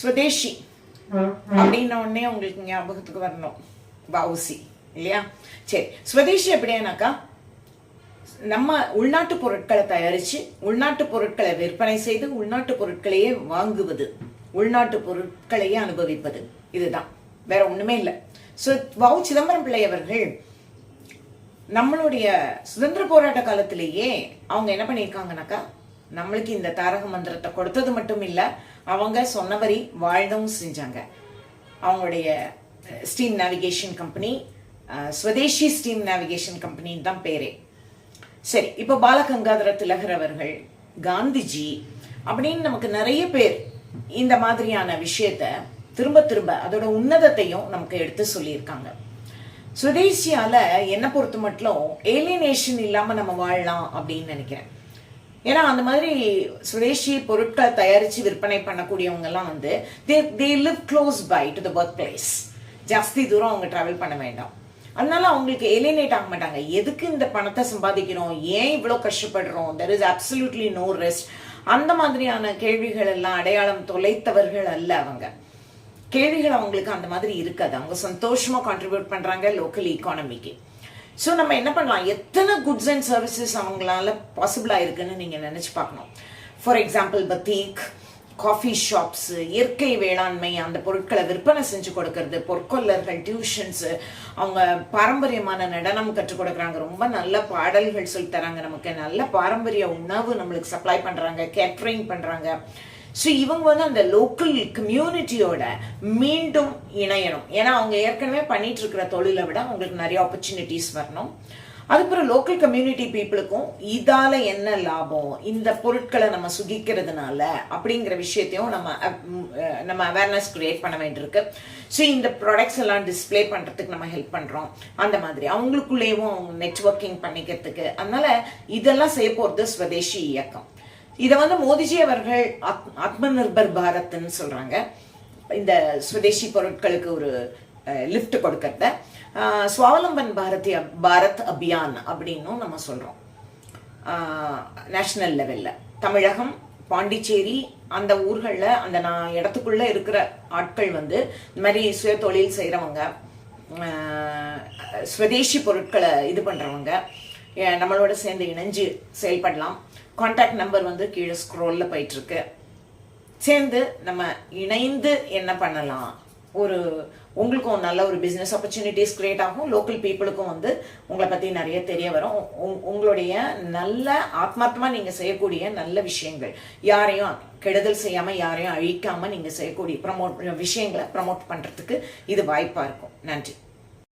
ஸ்வதேஷி. அப்படின்ன உடனே உங்களுக்கு ஞாபகத்துக்கு வரணும். வவுசி இல்லையா? சரி. ஸ்வதேஷி எப்படியானாக்கா நம்ம உள்நாட்டு பொருட்களை தயாரிச்சு உள்நாட்டு பொருட்களை விற்பனை செய்து உள்நாட்டு பொருட்களையே வாங்குவது. உள்நாட்டு பொருட்களையே அனுபவிப்பது. இதுதான். வேற ஒண்ணுமே இல்லை. ஸோ வவு சிதம்பரம் பிள்ளை அவர்கள் நம்மளுடைய சுதந்திர போராட்ட காலத்திலேயே அவங்க என்ன பண்ணியிருக்காங்கனாக்கா நம்மளுக்கு இந்த தாரக மந்திரத்தை கொடுத்தது மட்டும் இல்லை அவங்க சொன்னபடி வாழ்ந்தவும் செஞ்சாங்க. அவங்களுடைய Steam Navigation Company Swadeshi Steam Navigation கம்பெனின்னு தான் பேரே. சரி இப்போ பாலகங்காதர திலகர் அவர்கள் காந்திஜி அப்படின்னு நமக்கு நிறைய பேர் இந்த மாதிரியான விஷயத்த திரும்ப திரும்ப அதோட உன்னதத்தையும் நமக்கு எடுத்து சொல்லியிருக்காங்க. சுதேசியால என்ன பொறுத்த மட்டும் ஏலியனேஷன் இல்லாம நம்ம வாழலாம் அப்படின்னு நினைக்கிறேன். ஏன்னா அந்த மாதிரி சுரேஷி பொருட்களை தயாரிச்சு விற்பனை பண்ணக்கூடியவங்க எல்லாம் வந்து they they live close by to the work place ஜாஸ்தி தூரம் அவங்க டிராவல் பண்ண வேண்டாம். அதனால அவங்களுக்கு எலினேட் ஆக மாட்டாங்க. எதுக்கு இந்த பணத்தை சம்பாதிக்கிறோம்? ஏன் இவ்வளோ கஷ்டப்படுறோம்? There is absolutely no rest அந்த மாதிரியான கேள்விகள் எல்லாம் அடையாளம் தொலைத்தவர்கள் அல்ல அவங்க. கேள்விகள் அவங்களுக்கு அந்த மாதிரி இருக்காது. அவங்க சந்தோஷமா கான்ட்ரிபியூட் பண்றாங்க லோக்கல் ஈகானமிக்கு ஸோ நம்ம என்ன பண்ணலாம்? எத்தனை குட்ஸ் அண்ட் சர்வீசஸ் அவங்களால பாசிபிளா இருக்குன்னு நீங்க நினைச்சு பார்க்கணும். ஃபார் எக்ஸாம்பிள் பத்தீக் காஃபி ஷாப்ஸ் இயற்கை வேளாண்மை அந்த பொருட்களை விற்பனை செஞ்சு கொடுக்கறது பொற்கொல்லர்கள் டியூஷன்ஸ் அவங்க பாரம்பரியமான நடனம் கற்றுக் கொடுக்குறாங்க. ரொம்ப நல்ல பாடல்கள் சொல்லி தராங்க நமக்கு. நல்ல பாரம்பரிய உணவு நம்மளுக்கு சப்ளை பண்றாங்க கேட்ரிங் பண்றாங்க. ஸோ இவங்க வந்து அந்த லோக்கல் கம்யூனிட்டியோட மீண்டும் இணையணும். ஏன்னா அவங்க ஏற்கனவே பண்ணிட்டு இருக்கிற தொழிலை விட அவங்களுக்கு நிறைய ஆப்பர்ச்சுனிட்டிஸ் வரணும். அதுக்கப்புறம் லோக்கல் கம்யூனிட்டி பீப்புளுக்கும் இதால என்ன லாபம்? இந்த பொருட்களை நம்ம சுகிக்கிறதுனால அப்படிங்கிற விஷயத்தையும் நம்ம நம்ம அவேர்னஸ் கிரியேட் பண்ண வேண்டியிருக்கு. ஸோ இந்த ப்ராடக்ட்ஸ் எல்லாம் டிஸ்ப்ளே பண்ணுறதுக்கு நம்ம ஹெல்ப் பண்ணுறோம் அந்த மாதிரி. அவங்களுக்குள்ளேயும் நெட்வொர்க்கிங் பண்ணிக்கிறதுக்கு. அதனால இதெல்லாம் செய்ய போகிறது ஸ்வதேசி இயக்கம். இதை வந்து மோதிஜி அவர்கள் ஆத்- ஆத்ம நிர்பர் பாரத்னு சொல்றாங்க. இந்த சுதேசி பொருட்களுக்கு ஒரு லிஃப்ட் கொடுக்கறத. சுவாவலம்பன் பாரதி பாரத் அபியான் அப்படின்னும் நம்ம சொல்றோம். நேஷனல் லெவல்ல தமிழகம் பாண்டிச்சேரி அந்த ஊர்களில் அந்த நான் இடத்துக்குள்ள இருக்கிற ஆட்கள் வந்து இந்த மாதிரி சுய தொழில் செய்கிறவங்க ஸ்வதேசி பொருட்களை இது பண்ணுறவங்க நம்மளோட சேர்ந்து இணைஞ்சு செயல்படலாம். கான்டாக்ட் நம்பர் வந்து கீழே ஸ்க்ரோலில் போயிட்டுருக்கு. சேர்ந்து நம்ம இணைந்து என்ன பண்ணலாம்? ஒரு உங்களுக்கும் நல்ல ஒரு பிஸ்னஸ் ஆப்பர்ச்சுனிட்டிஸ் கிரியேட் ஆகும். லோக்கல் பீப்புளுக்கும் வந்து உங்களை பற்றி நிறைய தெரிய வரும். உங்- உங்களுடைய நல்ல ஆத்மார்த்தமாக நீங்கள் செய்யக்கூடிய நல்ல விஷயங்கள். யாரையும் கெடுதல் செய்யாமல் யாரையும் அழிக்காமல் நீங்கள் செய்யக்கூடிய ப்ரமோட் விஷயங்களை ப்ரமோட் பண்ணுறதுக்கு இது வாய்ப்பாக இருக்கும். நன்றி.